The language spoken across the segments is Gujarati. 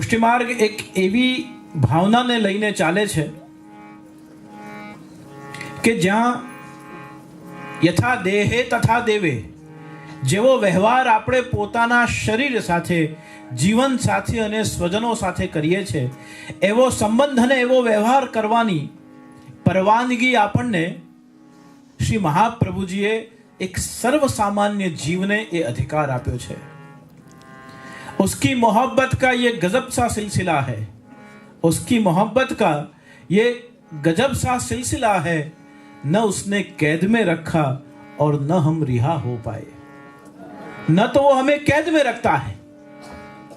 પુષ્ટિમાર્ગ એક એવી ભાવનાને લઈને ચાલે છે કે જ્યાં યથા દેહે તથા દેવે, જેવો વ્યવહાર આપણે પોતાના શરીર સાથે, જીવન સાથે અને સ્વજનો સાથે કરીએ છીએ એવો સંબંધ અને એવો વ્યવહાર કરવાની પરવાનગી આપણને શ્રી મહાપ્રભુજીએ એક સર્વસામાન્ય જીવને એ અધિકાર આપ્યો છે. उसकी मोहब्बत का ये गजब सा सिलसिला है उसकी मोहब्बत का ये गजब सा सिलसिला है न उसने कैद में रखा और न हम रिहा हो पाए न तो वो हमें कैद में रखता है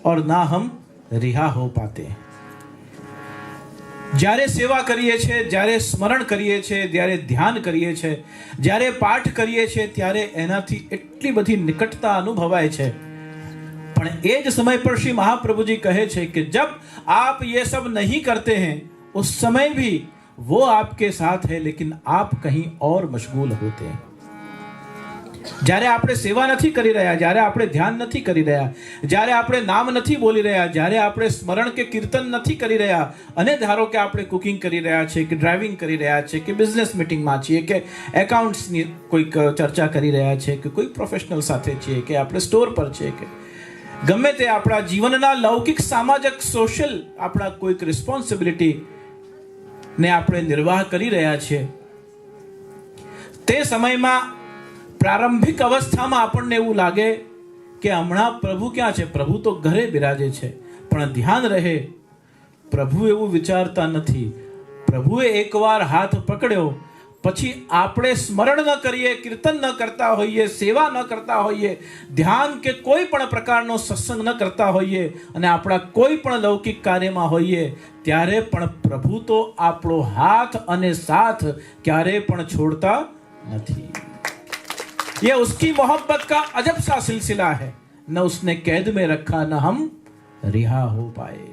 और ना हम रिहा हो पाते हैं જ્યારે સેવા કરીએ છીએ જ્યારે સ્મરણ કરીએ છીએ જ્યારે ધ્યાન કરીએ છીએ જ્યારે પાઠ કરીએ છીએ ત્યારે એનાથી એટલી બધી નિકટતા અનુભવાય છે પણ એ જ સમય પર શ્રી महाप्रभु जी કહે છે कि जब आप ये सब नहीं करते हैं उस समय भी वो आपके साथ है लेकिन आप कहीं और मशगूल होते हैं જ્યારે આપણે સેવા નથી કરી રહ્યા જ્યારે આપણે ધ્યાન નથી કરી રહ્યા જ્યારે આપણે નામ નથી બોલી રહ્યા જ્યારે આપણે સ્મરણ કે કીર્તન નથી કરી રહ્યા અને ધારો કે આપણે કુકિંગ કરી રહ્યા છે કે ડ્રાઇવિંગ કરી રહ્યા છે કે બિઝનેસ મિટિંગમાં છીએ કે એકાઉન્ટ્સની કોઈક ચર્ચા કરી રહ્યા છે કે કોઈ પ્રોફેશનલ સાથે છીએ કે આપણે સ્ટોર પર છીએ કે ગમે તે આપણા જીવનના લૌકિક, સામાજિક સોશિયલ આપણા કોઈક રિસ્પોન્સિબિલિટી ને આપણે નિર્વાહ કરી રહ્યા છીએ. તે સમયમાં પ્રારંભિક અવસ્થામાં આપણને એવું લાગે કે હમણાં પ્રભુ ક્યાં છે? પ્રભુ તો ઘરે બિરાજે છે, પણ ધ્યાન રહે. પ્રભુ એવું વિચારતા નથી. પ્રભુએ એકવાર હાથ પકડ્યો પછી આપણે સ્મરણ ન કરીએ કીર્તન ન કરતા હોઈએ સેવા ન કરતા હોઈએ ધ્યાન કે કોઈ પણ પ્રકારનો સત્સંગ ન કરતા હોઈએ અને આપણા કોઈ પણ લૌકિક કાર્યમાં હોઈએ ત્યારે પણ પ્રભુ તો આપણો હાથ અને સાથ ક્યારે પણ છોડતા નથી ये उसकी मोहब्बत का अजब सा सिलसिला है न उसने कैद में रखा न हम रिहा हो पाए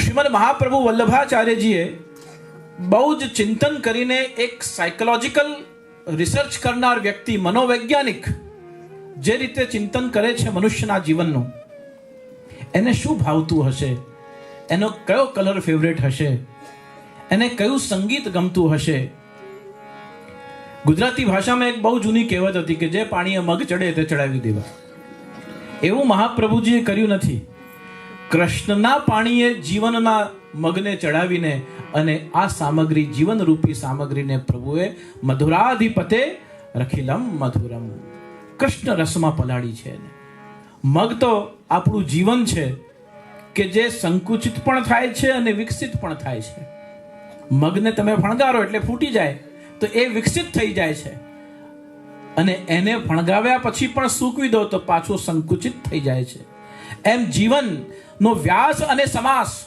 શ્રીમદ મહાપ્રભુ વલ્લભાચાર્યજીએ બહુ જ ચિંતન કરીને એક સાયકોલોજીકલ રિસર્ચ કરનાર વ્યક્તિ મનોવૈજ્ઞાનિક જે રીતે ચિંતન કરે છે મનુષ્યના જીવનનું, એને શું ભાવતું હશે? એનો કયો કલર ફેવરેટ હશે? એને કયું સંગીત ગમતું હશે? ગુજરાતી ભાષામાં એક બહુ જૂની કહેવત હતી કે જે પાણીએ મગ ચડે તે ચડાવી દેવા. એવું મહાપ્રભુજીએ કર્યું નથી. કૃષ્ણના પાણીએ જીવનના મગને ચડાવીને અને આ સામગ્રી જીવનરૂપી સામગ્રીને પ્રભુએ મધુરાધિપતે રખીલમ મધુરમ. કૃષ્ણ રસમાં પલાળી છે મગ તો આપણું જીવન છે કે જે સંકુચિત પણ થાય છે અને વિકસિત પણ થાય છે. મગને તમે ફણગારો એટલે ફૂટી જાય, તો એ વિકસિત થઈ જાય છે. અને એને ફણગાવ્યા પછી પણ સૂકવી દો તો પાછું સંકુચિત થઈ જાય છે. એમ જીવનનો વ્યાસ અને સમાસ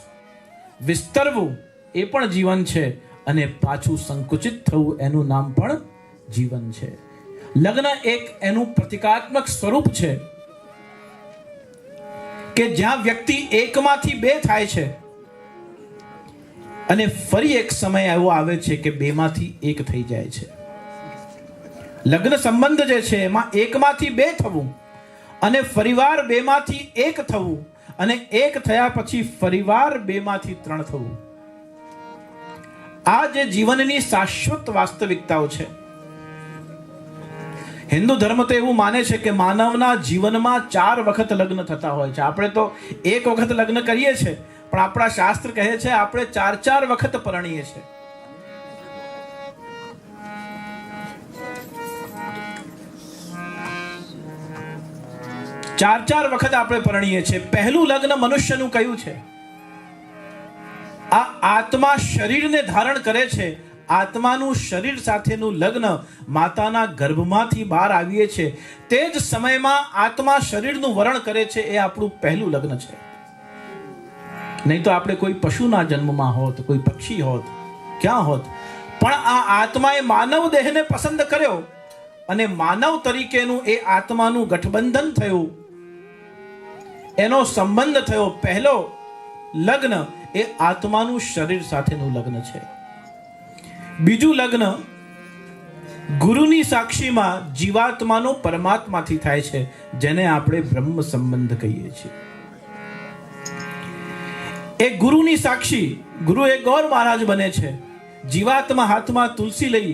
વિસ્તરવું એ પણ જીવન છે અને પાછું સંકુચિત થવું એનું નામ પણ જીવન છે. લગ્ન એક એનું પ્રતિકાત્મક સ્વરૂપ છે કે જ્યાં વ્યક્તિ એકમાંથી બે થાય છે અને ફરી એક સમય એવો આવે છે કે બેમાંથી એક થઈ જાય છે. લગ્ન સંબંધ જે છે એમાં એકમાંથી બે થવું અને ફરીવાર બેમાંથી એક થવું અને એક થયા પછી ફરીવાર બેમાંથી ત્રણ થવું. આ જે જીવનની શાશ્વત વાસ્તવિકતાઓ છે, હિન્દુ ધર્મ તો એવું માને છે કે માનવના જીવનમાં ચાર વખત લગ્ન થતા હોય છે. આપણે તો એક વખત લગ્ન કરીએ છીએ પણ આપણા શાસ્ત્ર કહે છે, આપણે ચાર ચાર વખત પરણીએ છીએ. ચાર ચાર વખત આપણે પરણીએ છીએ. પહેલું લગ્ન મનુષ્યનું કયું છે? આ આત્મા શરીરને ધારણ કરે છે. આત્માનું શરીર સાથેનું લગ્ન માતાના ગર્ભમાંથી બહાર આવીએ છે. તે જ સમયમાં આત્મા શરીરનું વરણ કરે છે એ આપણું પહેલું લગ્ન છે. નહીં તો આપણે કોઈ પશુના જન્મમાં હોત, કોઈ પક્ષી હોત, ક્યાં હોત. પણ આ આત્માએ માનવ દેહને પસંદ કર્યો અને માનવ તરીકેનું એ આત્માનું ગઠબંધન થયું. એનો સંબંધ થયો પહેલો લગ્ન એ આત્માનું શરીર સાથેનું લગ્ન છે. બીજું લગ્ન ગુરુની સાક્ષીમાં જીવાત્માનો પરમાત્માથી થાય છે, જેને આપણે બ્રહ્મ સંબંધ કહીએ છીએ. એ ગુરુની સાક્ષી, ગુરુ એ ગૌર મહારાજ બને છે. જીવાત્મા હાથમાં તુલસી લઈ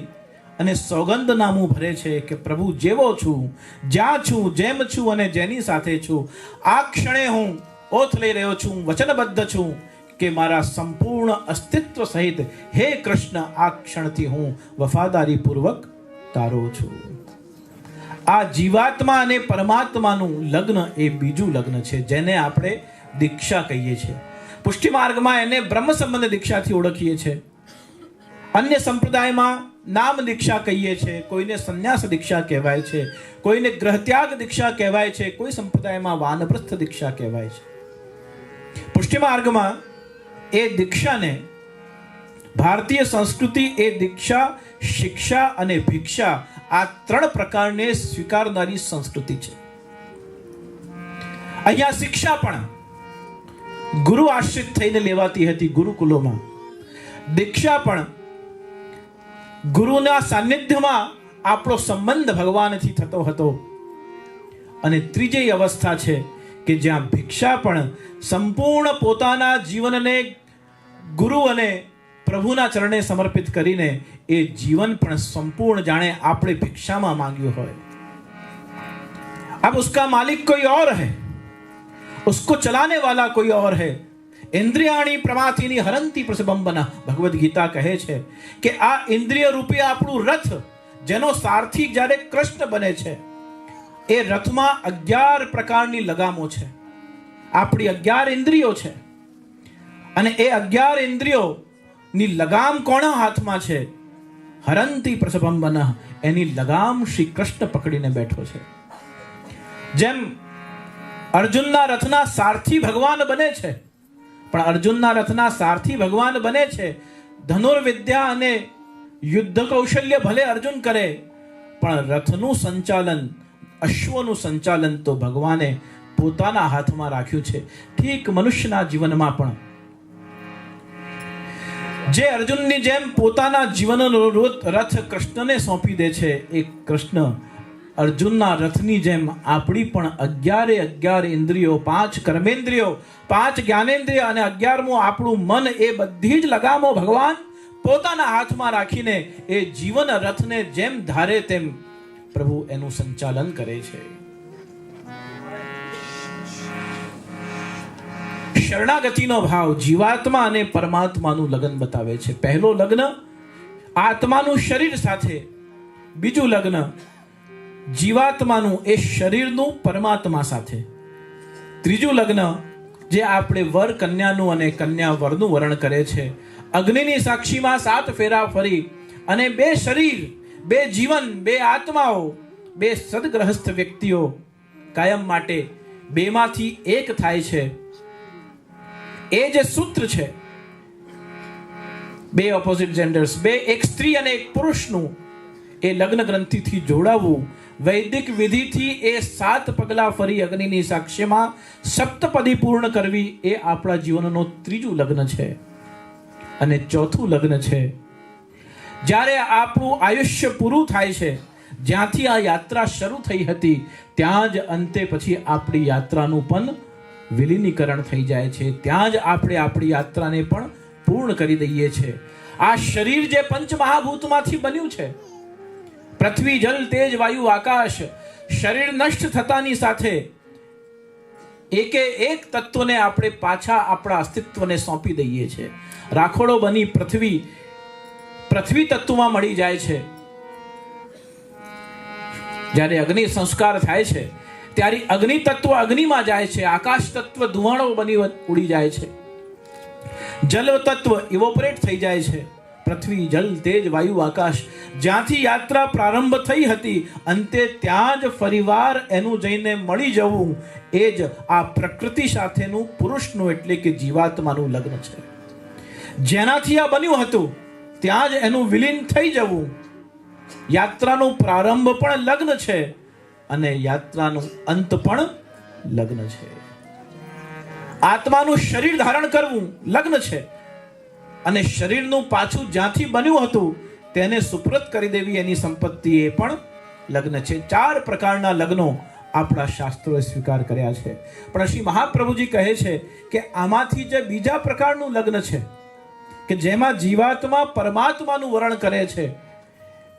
અને સોગંદ નામું ભરે છે કે, પ્રભુ, જેવો છું, જ્યાં છું, જેમ છું અને જેની સાથે છું. આ ક્ષણે હું ઓથ લઈ રહ્યો છું, વચનબદ્ધ છું. કે મારા સંપૂર્ણ અસ્તિત્વ સહિત હે કૃષ્ણ, આ ક્ષણથી હું વફાદારીપૂર્વક તારો છું. આ જીવાત્મા અને પરમાત્માનું લગ્ન એ બીજું લગ્ન છે, જેને આપણે દીક્ષા કહીએ છીએ. પુષ્ટિ માર્ગમાં એને બ્રહ્મ સંબંધ દીક્ષાથી ઓળખીએ છીએ અન્ય સંપ્રદાયમાં નામ દીક્ષા કહીએ છીએ કોઈને સંન્યાસ દીક્ષા કહેવાય છે, કોઈને ગ્રહત્યાગ દીક્ષા કહેવાય છે, કોઈ સંપ્રદાયમાં વાનપ્રસ્થ દીક્ષા કહેવાય છે. પુષ્ટિ માર્ગમાં એ દીક્ષાને ભારતીય સંસ્કૃતિ, એ દીક્ષા, શિક્ષા અને ભિક્ષા આ ત્રણ પ્રકારને સ્વીકારનારી સંસ્કૃતિ છે. અહીંયા શિક્ષા પણ ગુરુ આશ્રિત થઈને લેવાતી હતી ગુરુકુલોમાં. દીક્ષા પણ ગુરુના સાનિધ્યમાં આપણો સંબંધ ભગવાનથી થતો હતો. અને ત્રીજી અવસ્થા છે કે જ્યાં ભિક્ષા પણ સંપૂર્ણ પોતાના જીવનને ગુરુ અને પ્રભુના ચરણે સમર્પિત કરીને એ જીવન પણ સંપૂર્ણ જાણે આપણે ભિક્ષામાં માંગ્યું હોય अब उसका मालिक कोई और है उसको चलाने वाला कोई और है ઇન્દ્રિયાણી પ્રમાથીની હરંતી પ્રસબંબના ભગવદ્ ગીતા કહે છે કે આ ઇન્દ્રિય રૂપી આપણું રથ જેનો સારથી જ્યારે કૃષ્ણ બને છે એ રથમાં અગિયાર પ્રકારની લગામો છે આપણી અગિયાર ઇન્દ્રિયો છે અને એ અગિયાર ઇન્દ્રિયો ની લગામ કોના હાથમાં છે? હરંતી પ્રસબંબન એની લગામ શ્રી કૃષ્ણ પકડીને બેઠો છે. જેમ અર્જુનના રથના સારથી ભગવાન બને છે, પણ અર્જુનના રથના સારથી ભગવાન બને છે, ધનુર્વિદ્યા અને યુદ્ધ કૌશલ્ય ભલે અર્જુન કરે, પણ રથનું સંચાલન, અશ્વનું સંચાલન તો ભગવાને પોતાના હાથમાં રાખ્યું છે. ઠીક મનુષ્યના જીવનમાં પણ જે અર્જુનની જેમ પોતાના જીવનનો રથ કૃષ્ણને સોંપી દે છે, એ કૃષ્ણ અર્જુનના રથની જેમ આપણી પણ અગિયારે અગિયાર ઇન્દ્રિયો, પાંચ કર્મેન્દ્રિયો, પાંચ જ્ઞાનેન્દ્રિય અને અગિયારમું આપણું મન, એ બધી જ લગામો ભગવાન પોતાના હાથમાં રાખીને એ જીવન રથને જેમ ધારે તેમ પ્રભુ એનું સંચાલન કરે છે. શરણાગતિનો ભાવ જીવાત્મા અને પરમાત્માનું લગ્ન બતાવે છે. પહેલો લગ્ન આત્માનું શરીર સાથે, બીજું લગ્ન જીવાત્માનું એ શરીરનું પરમાત્મા સાથે. ત્રીજું લગ્ન જે આપણે વર કન્યાનું અને કન્યા વરનું વર્ણ કરે છે. અગ્નિની સાક્ષીમાં સાત ફેરા ફરી અને બે શરીર, બે જીવન, બે આત્માઓ, બે સદગ્રહસ્થ વ્યક્તિઓ કાયમ માટે બેમાંથી એક થાય છે. એ જે સૂત્ર છે, બે ઓપોઝિટ જેન્ડર્સ બે એક સ્ત્રી અને એક પુરુષનું, એ લગ્ન ગ્રંથિથી જોડાવવું, વૈદિક વિધિથી એ સાત પગલા ફરી અગ્નિની સાક્ષ્યમાં સપ્તપદી પૂર્ણ કરવી, એ આપણા જીવનનો ત્રીજું લગ્ન છે અને ચોથું લગ્ન છે. જ્યારે આપણું આયુષ્ય પૂરું થાય છે, જ્યાંથી આ યાત્રા શરૂ થઈ હતી, ત્યાં જ અંતે પછી આપણી યાત્રાનું પણ વિલીનીકરણ થઈ જાય છે, ત્યાં જ આપણે આપણી યાત્રાને પણ પૂર્ણ કરી દઈએ છીએ આ શરીર જે પંચમહાભૂતમાંથી બન્યું છે, પૃથ્વી જલ તેજ વાયુ આકાશ, શરીર નષ્ટ થતાની સાથે એકે એક તત્વને આપણે પાછા આપણા અસ્તિત્વને સોંપી દઈએ છીએ રાખોડો બની પૃથ્વી પૃથ્વી તત્વમાં મળી જાય છે. જ્યારે અગ્નિ સંસ્કાર થાય છે ત્યારે અગ્નિ તત્વ અગ્નિમાં જાય છે, આકાશ તત્વ ધુવાણો બની ઉડી જાય છે. જલ તત્વ ઇવોપરેટ થઈ જાય છે. પૃથ્વી, જલ, તેજ, વાયુ, આકાશ જ્યાંથી યાત્રા પ્રારંભ થઈ હતી, અંતે ત્યાં જ ફરીવાર એનું જઈને મળી જવું, એ જ આ પ્રકૃતિ સાથેનું પુરુષનું એટલે કે જીવાત્માનું લગ્ન છે. જેનાથી આ બન્યું હતું, ત્યાં જ એનું વિલીન થઈ જવું. યાત્રાનો પ્રારંભ પણ લગ્ન છે. અને યાત્રાનું અંત પણ લગ્ન છે. આત્માનું શરીર ધારણ કરવું લગ્ન છે. અને શરીરનું પાછું જ્યાંથી બન્યું હતું, તેને સુપ્રત કરી દેવી એની સંપત્તિ એ પણ લગ્ન છે. ચાર પ્રકારના લગ્નો આપણા શાસ્ત્રોએ સ્વીકાર કર્યા છે. પણ શ્રી મહાપ્રભુજી કહે છે કે આમાંથી જે બીજા પ્રકારનું લગ્ન છે, કે જેમાં જીવાત્મા પરમાત્માનું વરણ કરે છે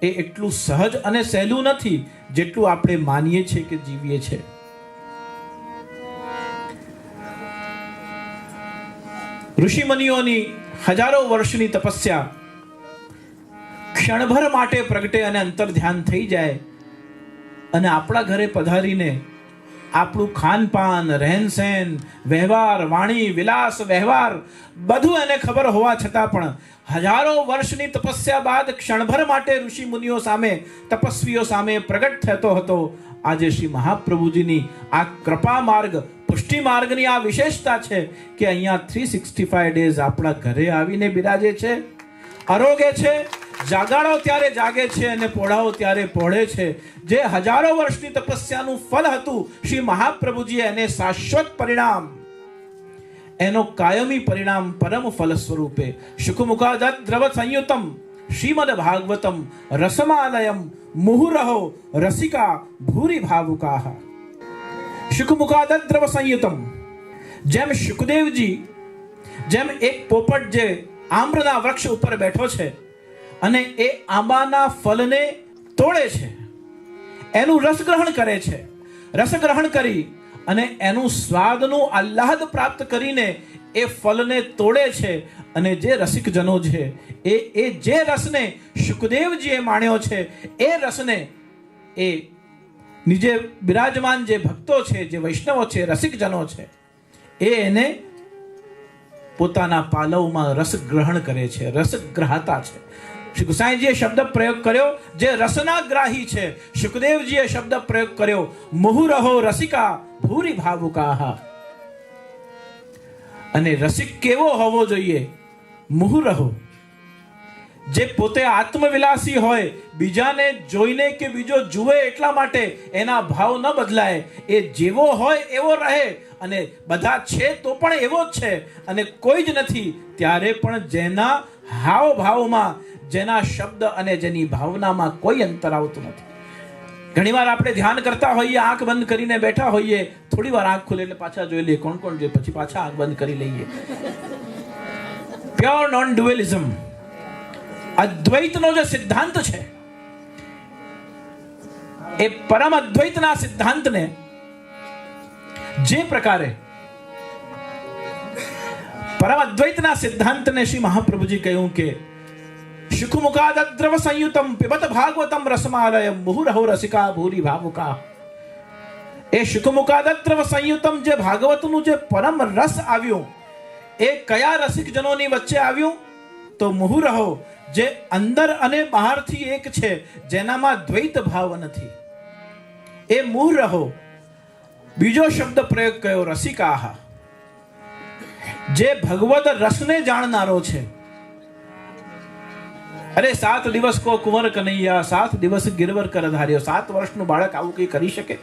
એ એટલું સહજ અને સહેલું નથી જેટલું આપણે માનીએ છીએ કે જીવીએ છીએ. ઋષિમુનિઓની હજારો વર્ષની તપસ્યા ક્ષણભર માટે પ્રગટે અને અંતર ધ્યાન થઈ જાય અને આપણા ઘરે પધારીને આપણું ખાનપાન રહેનસહેન વ્યવહાર, વાણી, વિલાસ, વ્યવહાર, બધું એને ખબર હોવા છતાં પણ હજારો વર્ષની તપસ્યા બાદ ક્ષણભર માટે ઋષિ મુનિઓ સામે, તપસ્વીઓ સામે પ્રગટ થતો હતો. આજે શ્રી મહાપ્રભુજીની આ કૃપા માર્ગ, પુષ્ટિ માર્ગની આ વિશેષતા છે કે અહીંયા થ્રી સિક્સટી ફાઈવ ડેઝ આપણા ઘરે આવીને બિરાજે છે આરોગે છે જાગાડો ત્યારે જાગે છે અને પોઢાઓ ત્યારે પોળે છે. જે હજારો વર્ષની તપસ્યાનું ફળ હતું, શ્રી મહાપ્રભુજીએ એને શાશ્વત પરિણામ, એનો કાયમી પરિણામ પરમ ફલ સ્વરૂપે. સુખમુખાદત દ્રવ સંયુતમ, શ્રીમદ ભાગવતમ, રસમાલયમ, મુહુરહો, રસિકા, ભૂરી ભાવુકા શુકમુખાદત દ્રવ સંયુતમ. જેમ શુકદેવજી, જેમ એક પોપટ જે આમ્રના વૃક્ષ ઉપર બેઠો છે અને એ આંબાના ફલને તોડે છે. એનું રસ ગ્રહણ કરે છે. રસ ગ્રહણ કરી અને એનું સ્વાદનું આહ્લાદ પ્રાપ્ત કરીને એ ફલને તોડે છે અને જે રસિકજનો છે, એ એ જે રસને શુકદેવજીએ માણ્યો છે, એ રસને એ નીચે બિરાજમાન જે ભક્તો છે, જે વૈષ્ણવો છે, રસિકજનો છે, એ એને પોતાના પાલવમાં રસ ગ્રહણ કરે છે, રસગ્રહતા છે. શ્રી ગુસાઈજીએ શબ્દ પ્રયોગ કર્યો, જે રસનાગ્રાહી છે. સુખદેવજીએ શબ્દ પ્રયોગ કર્યો, મુહુરહો રસિકા ભૂરી ભાવુકા અને રસિક કેવો હોવો જોઈએ? મુહુરહો. જે પોતે આત્મવિલાસી હોય, બીજાને જોઈને કે બીજો જુએ એટલા માટે એના ભાવ ન બદલાય. એ જેવો હોય એવો રહે, અને બધા છે તો પણ એવો જ છે. અને કોઈ જ નથી, ત્યારે પણ જેના હાવ ભાવમાં જેના શબ્દ અને જેની ભાવનામાં કોઈ અંતર આવતું નથી. ઘણીવાર આપણે ધ્યાન કરતા હોઈએ, આંખ બંધ કરીને બેઠા હોઈએ, થોડી વાર આંખ ખુલે એટલે પાછા જોઈ લઈએ કોણ કોણ જોઈએ પછી પાછા આંખ બંધ કરી લઈએ. પ્યોર નોન ડ્યુઅલિઝમ અદ્વૈતનો જે સિદ્ધાંત છે, એ પરમ અદ્વૈતના સિદ્ધાંતને જે પ્રકારે પરમ અદ્વૈતના સિદ્ધાંતને શ્રી મહાપ્રભુજી કહ્યું કે શુકુમુખાદ્રવ સંયુતમ పిబత ભાગવતમ રસમાલયમ મુહુરહો રસિકા ભૂરી ભાવુકા એ શુકુમુખાદ્રવ સંયુતમ જે ભાગવતનું જે પરમ રસ આવ્યું એ કયા રસિકજનોની વચ્ચે આવ્યું તો મુહુરહો જે અંદર અને બહારથી એક છે જેનામાં દ્વૈત ભાવ નથી એ મુહુરહો બીજો શબ્દ પ્રયોગ કયો રસિકાહ જે ભગવદ રસને જાણનારો છે અરે, સાત દિવસ કો કુંવર કનૈયા, સાત દિવસ ગિરવર કર ધાર્યો સાત વર્ષનું બાળક આવું કંઈ કરી શકે?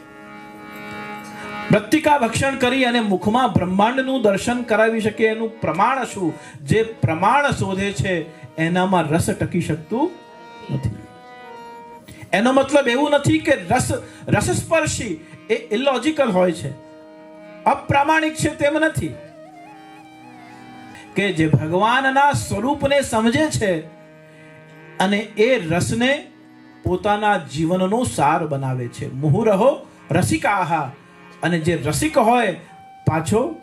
મૃત્તિકા ભક્ષણ કરી અને મુખમાં બ્રહ્માંડનું દર્શન કરાવી શકે એનું પ્રમાણ શું? જે પ્રમાણ શોધે છે, એનામાં રસ ટકી શકતું નથી. એનો મતલબ એવું નથી કે રસ, રસસ્પર્શી એ ઇલોજિકલ હોય છે. અપ્રામાણિક છે તેમ નથી. કે જે ભગવાનના સ્વરૂપને સમજે છે અને એ રસને પોતાના જીવનનો સાર બનાવે છે. મુહુરહો રસિકાહા. અને જે રસિક હોય, પાછો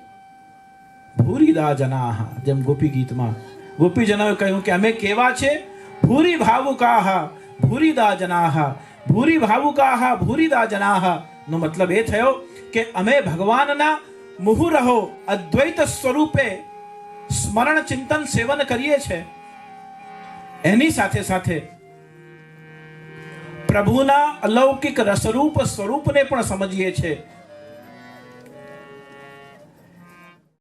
ભૂરીદા જનાહા જેમ ગોપી ગીતમાં ગોપીજનોએ કહ્યું કે, અમે કેવા છે? ભૂરી ભાવુકાહા ભૂરીદા જનાહા ભૂરી ભાવુકાહા ભૂરીદા જનાહા નો મતલબ એ થયો કે, અમે ભગવાનના મુહુરહો અદ્વૈત સ્વરૂપે સ્મરણ ચિંતન સેવન કરીએ છીએ એની સાથે સાથે પ્રભુના અલૌકિક રસરૂપ સ્વરૂપને પણ સમજીએ છીએ.